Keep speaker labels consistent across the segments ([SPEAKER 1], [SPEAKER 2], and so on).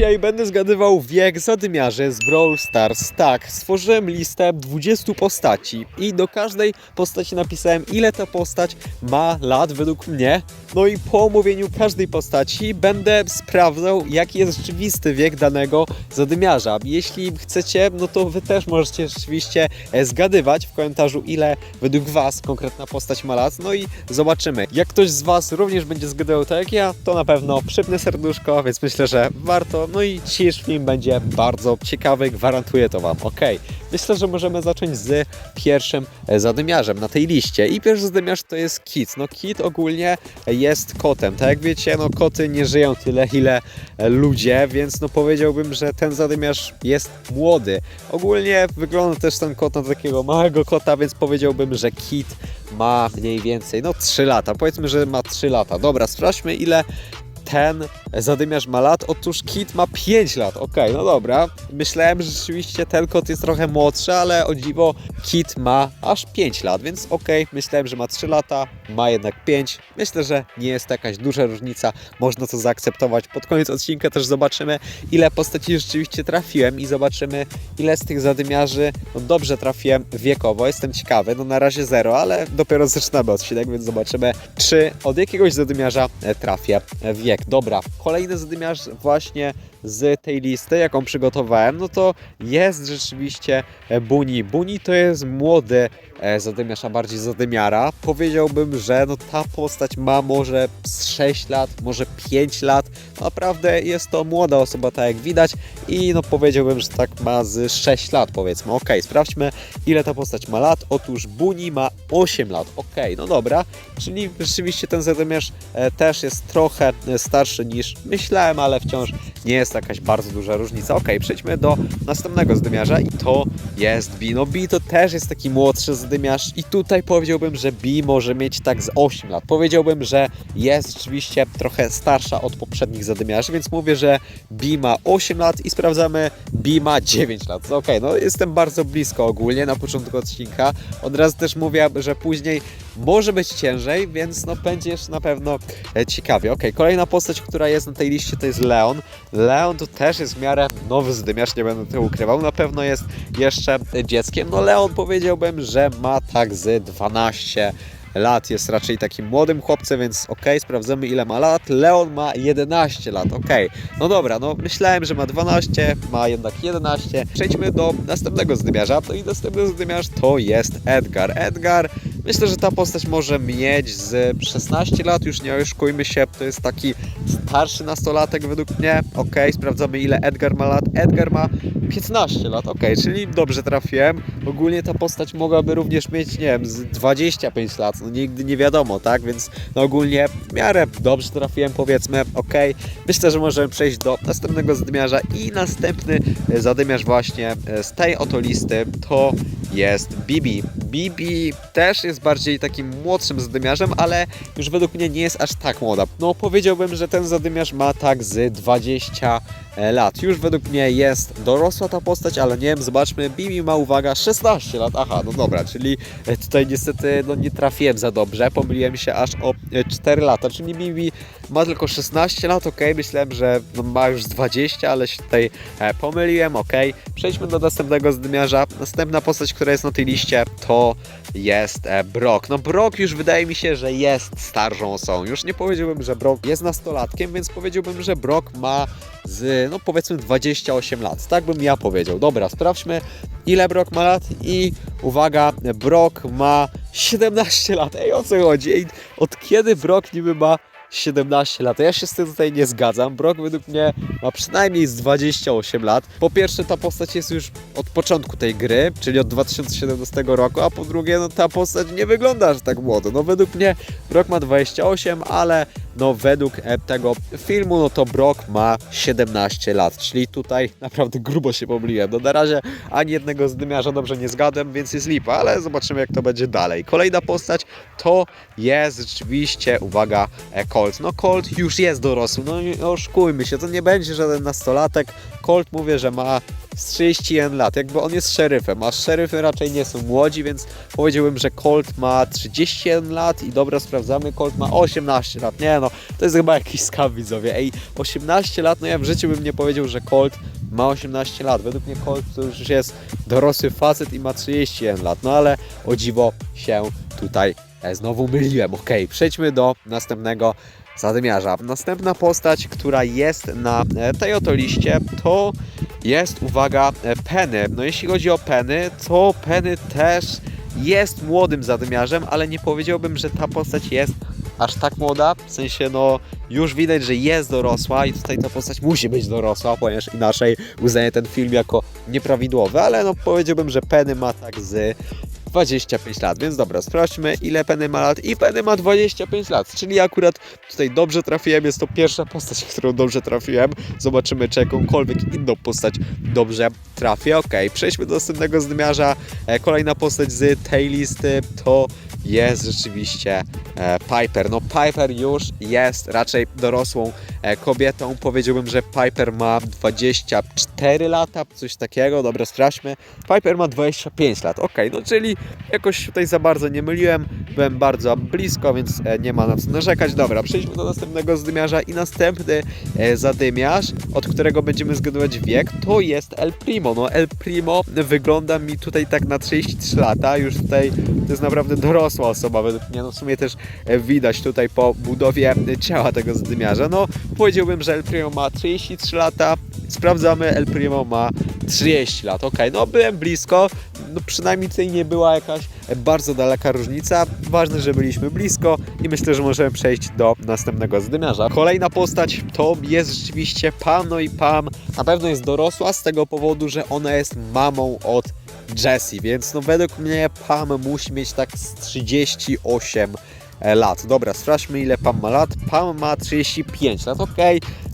[SPEAKER 1] Dzisiaj będę zgadywał wiek zadymiarzy z Brawl Stars. Tak, stworzyłem listę 20 postaci i do każdej postaci napisałem ile ta postać ma lat według mnie. No i po omówieniu każdej postaci będę sprawdzał jaki jest rzeczywisty wiek danego zadymiarza. Jeśli chcecie, no to wy też możecie rzeczywiście e, zgadywać w komentarzu ile według was konkretna postać ma lat. No i zobaczymy. Jak ktoś z was również będzie zgadywał tak jak ja, to na pewno przypnę serduszko, więc myślę, że warto. No i dzisiejszy film będzie bardzo ciekawy, gwarantuję to wam. Ok, myślę, że możemy zacząć z pierwszym e, zadymiarzem na tej liście. I pierwszy zadymiarz to jest Kit. No Kit ogólnie jest kotem. Tak jak wiecie, no koty nie żyją tyle, ile e, ludzie, więc no powiedziałbym, że ten zadymiarz jest młody. Ogólnie wygląda też ten kot na takiego małego kota, więc powiedziałbym, że Kit ma mniej więcej, no 3 lata. Powiedzmy, że ma 3 lata. Dobra, sprawdźmy ile ten zadymiarz ma lat. Otóż Kit ma 5 lat. Okej, no dobra. Myślałem, że rzeczywiście ten kot jest trochę młodszy, ale o dziwo Kit ma aż 5 lat, więc okej, myślałem, że ma 3 lata, ma jednak 5. Myślę, że nie jest to jakaś duża różnica, można to zaakceptować. Pod koniec odcinka też zobaczymy, ile postaci rzeczywiście trafiłem i zobaczymy, ile z tych zadymiarzy no dobrze trafiłem wiekowo. Jestem ciekawy, no na razie zero, ale dopiero zaczynamy odcinek, więc zobaczymy, czy od jakiegoś zadymiarza e, trafię wiek. Dobra, kolejny zadymiarz właśnie z tej listy, jaką przygotowałem, no to jest rzeczywiście e, Buni. Buni to jest młody e, zadymiarz, a bardziej zadymiara. Powiedziałbym, że no ta postać ma może z 6 lat, może 5 lat. Naprawdę jest to młoda osoba, tak jak widać i no powiedziałbym, że tak ma z 6 lat powiedzmy. Ok, sprawdźmy ile ta postać ma lat. Otóż Buni ma 8 lat. Ok, no dobra, czyli rzeczywiście ten zadymiarz e, też jest trochę starszy niż myślałem, ale wciąż nie jest jakaś bardzo duża różnica. Ok, przejdźmy do następnego zadymiarza i to jest Bi. No Bi to też jest taki młodszy zadymiarz i tutaj powiedziałbym, że Bi może mieć tak z 8 lat. Powiedziałbym, że jest rzeczywiście trochę starsza od poprzednich zadymiarzy, więc mówię, że Bi ma 8 lat i sprawdzamy Bi ma 9 lat. Ok, no jestem bardzo blisko ogólnie na początku odcinka. Od razu też mówię, że później może być ciężej, więc no będzie jeszcze na pewno e, ciekawie. Ok, kolejna postać, która jest na tej liście to jest Leon. Leon to też jest w miarę nowy zdymiarz, nie będę tego ukrywał. Na pewno jest jeszcze dzieckiem. No Leon powiedziałbym, że ma tak z 12 lat, jest raczej takim młodym chłopcem, więc ok, sprawdzamy ile ma lat. Leon ma 11 lat, ok. No dobra, no myślałem, że ma 12, ma jednak 11. Przejdźmy do następnego zdymiarza. To i następny zdymiarz to jest Edgar. Edgar, myślę, że ta postać może mieć z 16 lat, już nie oszukujmy się, to jest taki starszy nastolatek według mnie. Ok, sprawdzamy ile Edgar ma lat. Edgar ma 15 lat, ok, czyli dobrze trafiłem. Ogólnie ta postać mogłaby również mieć, nie wiem, z 25 lat, no nigdy nie wiadomo, tak? Więc no ogólnie w miarę dobrze trafiłem, powiedzmy, ok. Myślę, że możemy przejść do następnego zadymiarza i następny e, zadymiarz właśnie e, z tej oto listy to jest Bibi. Bibi też jest bardziej takim młodszym zadymiarzem, ale już według mnie nie jest aż tak młoda. No powiedziałbym, że ten zadymiarz ma tak z 20 e, lat. Już według mnie jest dorosła ta postać, ale nie wiem, zobaczmy, Bibi ma uwaga 16 lat. Aha, no dobra, czyli e, tutaj niestety no, nie trafiłem za dobrze, pomyliłem się aż o e, 4 lata, czyli Bibi ma tylko 16 lat, ok, myślałem, że no, ma już z 20, ale się tutaj e, pomyliłem, ok. Przejdźmy do następnego zdymiarza. Następna postać, która jest na tej liście to jest e, Brock. No Brock już wydaje mi się, że jest starszą osobą. Już nie powiedziałbym, że Brock jest nastolatkiem, więc powiedziałbym, że Brock ma z, no powiedzmy 28 lat. Tak bym ja powiedział. Dobra, sprawdźmy ile Brock ma lat i uwaga, Brock ma 17 lat. Ej, o co chodzi? Ej, od kiedy Brock niby ma 17 lat. Ja się z tym tutaj nie zgadzam. Brock według mnie ma przynajmniej z 28 lat. Po pierwsze, ta postać jest już od początku tej gry, czyli od 2017 roku, a po drugie, no ta postać nie wygląda aż tak młodo. No według mnie Brock ma 28, ale no według e, tego filmu, no to Brock ma 17 lat, czyli tutaj naprawdę grubo się pomyliłem. No na razie ani jednego zdymiarza dobrze nie zgadłem, więc jest lipa, ale zobaczymy jak to będzie dalej. Kolejna postać to jest rzeczywiście, uwaga, e, Colt. No Colt już jest dorosły, no nie oszukujmy się, to nie będzie żaden nastolatek. Colt mówię, że ma z 31 lat, jakby on jest szeryfem, a szeryfy raczej nie są młodzi, więc powiedziałbym, że Colt ma 31 lat i dobra, sprawdzamy, Colt ma 18 lat, nie no, to jest chyba jakiś skam widzowie, ej, 18 lat, no ja w życiu bym nie powiedział, że Colt ma 18 lat, według mnie Colt to już jest dorosły facet i ma 31 lat, no ale o dziwo się tutaj e, znowu myliłem, okej, przejdźmy do następnego zadymiarza. Następna postać, która jest na e, tej oto liście, to jest, uwaga, e, Penny. No jeśli chodzi o Penny, to Penny też jest młodym zadymiarzem, ale nie powiedziałbym, że ta postać jest aż tak młoda. W sensie, no, już widać, że jest dorosła i tutaj ta postać musi być dorosła, ponieważ inaczej uznaję ten film jako nieprawidłowy, ale no powiedziałbym, że Penny ma tak z 25 lat, więc dobra, sprawdźmy ile Penny ma lat. I Penny ma 25 lat, czyli akurat tutaj dobrze trafiłem, jest to pierwsza postać, którą dobrze trafiłem, zobaczymy czy jakąkolwiek inną postać dobrze trafię, ok, przejdźmy do następnego zdymiarza, e, kolejna postać z tej listy to jest rzeczywiście e, Piper, no Piper już jest raczej dorosłą kobietą, powiedziałbym, że Piper ma 24 lata, coś takiego, dobra, sprawdźmy, Piper ma 25 lat, ok, no czyli jakoś tutaj za bardzo nie myliłem, byłem bardzo blisko, więc e, nie ma na co narzekać. Dobra, przejdźmy do następnego zdymiarza i następny e, zadymiarz, od którego będziemy zgadywać wiek, to jest El Primo. No El Primo wygląda mi tutaj tak na 33 lata, już tutaj to jest naprawdę dorosła osoba, według mnie, no w sumie też e, widać tutaj po budowie ciała tego zdymiarza. No powiedziałbym, że El Primo ma 33 lata, sprawdzamy, El Primo ma 30 lat, ok, no byłem blisko, no przynajmniej tutaj nie była jakaś bardzo daleka różnica. Ważne, że byliśmy blisko i myślę, że możemy przejść do następnego zdymiarza. Kolejna postać to jest rzeczywiście Pam, no i Pam na pewno jest dorosła z tego powodu, że ona jest mamą od Jessie, więc no według mnie Pam musi mieć tak z 38 lat. Dobra, sprawdźmy ile Pam ma lat. Pam ma 35 lat, ok.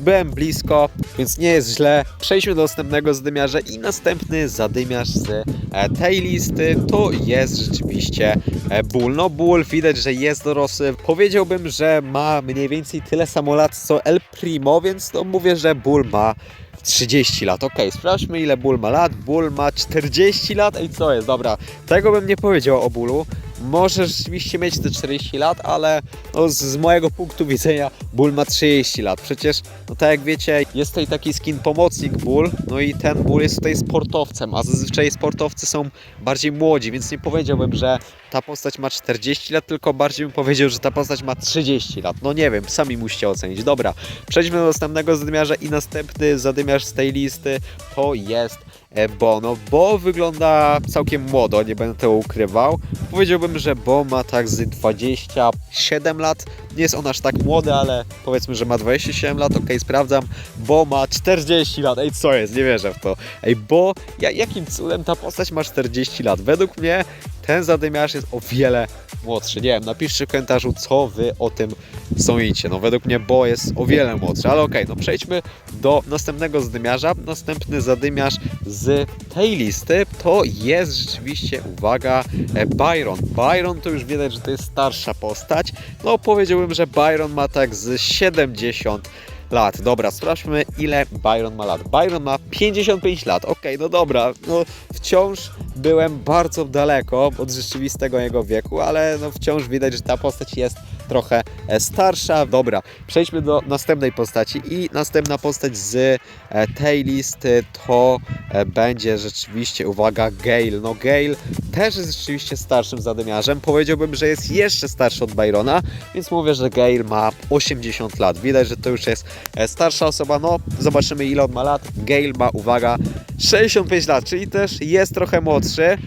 [SPEAKER 1] Byłem blisko, więc nie jest źle. Przejdźmy do następnego zadymiarza i następny zadymiarz z e, tej listy to jest rzeczywiście e, Bull. No Bull widać, że jest dorosły. Powiedziałbym, że ma mniej więcej tyle samo lat co El Primo, więc no mówię, że Bull ma 30 lat. Ok, sprawdźmy ile Bull ma lat. Bull ma 40 lat. Ej, co jest? Dobra, tego bym nie powiedział o Bullu. Może rzeczywiście mieć te 40 lat, ale no, z, z mojego punktu widzenia Bull ma 30 lat. Przecież, no tak jak wiecie, jest tutaj taki skin pomocnik Bull, no i ten Bull jest tutaj sportowcem, a zazwyczaj sportowcy są bardziej młodzi, więc nie powiedziałbym, że ta postać ma 40 lat, tylko bardziej bym powiedział, że ta postać ma 30 lat. No nie wiem, sami musicie ocenić. Dobra, przejdźmy do następnego zadymiarza i następny zadymiarz z tej listy to jest e, Bo. No Bo wygląda całkiem młodo, nie będę tego ukrywał. Powiedziałbym, że Bo ma tak z 27 lat. Nie jest on aż tak młody, ale powiedzmy, że ma 27 lat. Okej, sprawdzam. Bo ma 40 lat. Ej, co jest? Nie wierzę w to. Ej, Bo, ja, jakim cudem ta postać ma 40 lat? Według mnie ten zadymiarz jest o wiele młodszy. Nie wiem, napiszcie w komentarzu, co wy o tym sądzicie. No według mnie Bo jest o wiele młodszy, ale okej, no przejdźmy do następnego zadymiarza. Następny zadymiarz z tej listy to jest rzeczywiście, uwaga, e, Byron. Byron to już widać, że to jest starsza postać. No że Byron ma tak z 70 lat. Dobra, sprawdźmy ile Byron ma lat. Byron ma 55 lat. Okej, no dobra, no wciąż byłem bardzo daleko od rzeczywistego jego wieku, ale no wciąż widać, że ta postać jest trochę e, starsza. Dobra, przejdźmy do następnej postaci i następna postać z e, tej listy to e, będzie rzeczywiście, uwaga, Gale. No Gale też jest rzeczywiście starszym zadymiarzem. Powiedziałbym, że jest jeszcze starszy od Byrona, więc mówię, że Gale ma 80 lat. Widać, że to już jest starsza osoba. No, zobaczymy ile on ma lat. Gale ma, uwaga, 65 lat, czyli też jest trochę młodszy,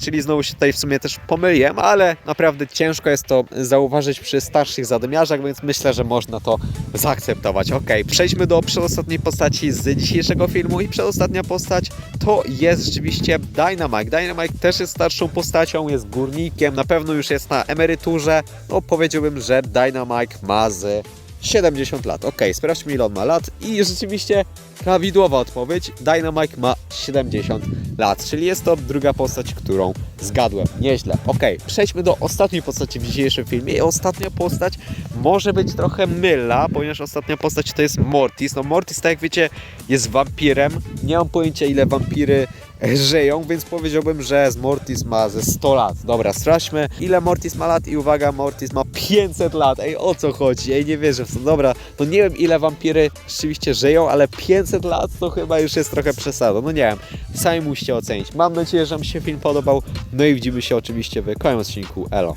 [SPEAKER 1] czyli znowu się tutaj w sumie też pomyliłem, ale naprawdę ciężko jest to zauważyć przy starszych zadymiarzach, więc myślę, że można to zaakceptować. Ok, przejdźmy do przedostatniej postaci z dzisiejszego filmu i przedostatnia postać to jest rzeczywiście Dynamite. Dynamite też jest starszą postacią, jest górnikiem, na pewno już jest na emeryturze. No powiedziałbym, że Dynamite ma z 70 lat. Okej, sprawdźmy ile on ma lat i rzeczywiście prawidłowa odpowiedź. Dynamite ma 70 lat, czyli jest to druga postać, którą zgadłem. Nieźle. Okej, przejdźmy do ostatniej postaci w dzisiejszym filmie. I ostatnia postać może być trochę mylna, ponieważ ostatnia postać to jest Mortis. No Mortis, tak jak wiecie, jest wampirem. Nie mam pojęcia ile wampiry żyją, więc powiedziałbym, że Mortis ma ze 100 lat. Dobra, sprawdźmy ile Mortis ma lat i uwaga, Mortis ma 500 lat. Ej, o co chodzi? Ej, nie wierzę w to. Dobra, to nie wiem ile wampiry rzeczywiście żyją, ale 500 lat to chyba już jest trochę przesadą. No nie wiem, sami musicie ocenić. Mam nadzieję, że Wam się film podobał. No i widzimy się oczywiście w kolejnym odcinku. Elo.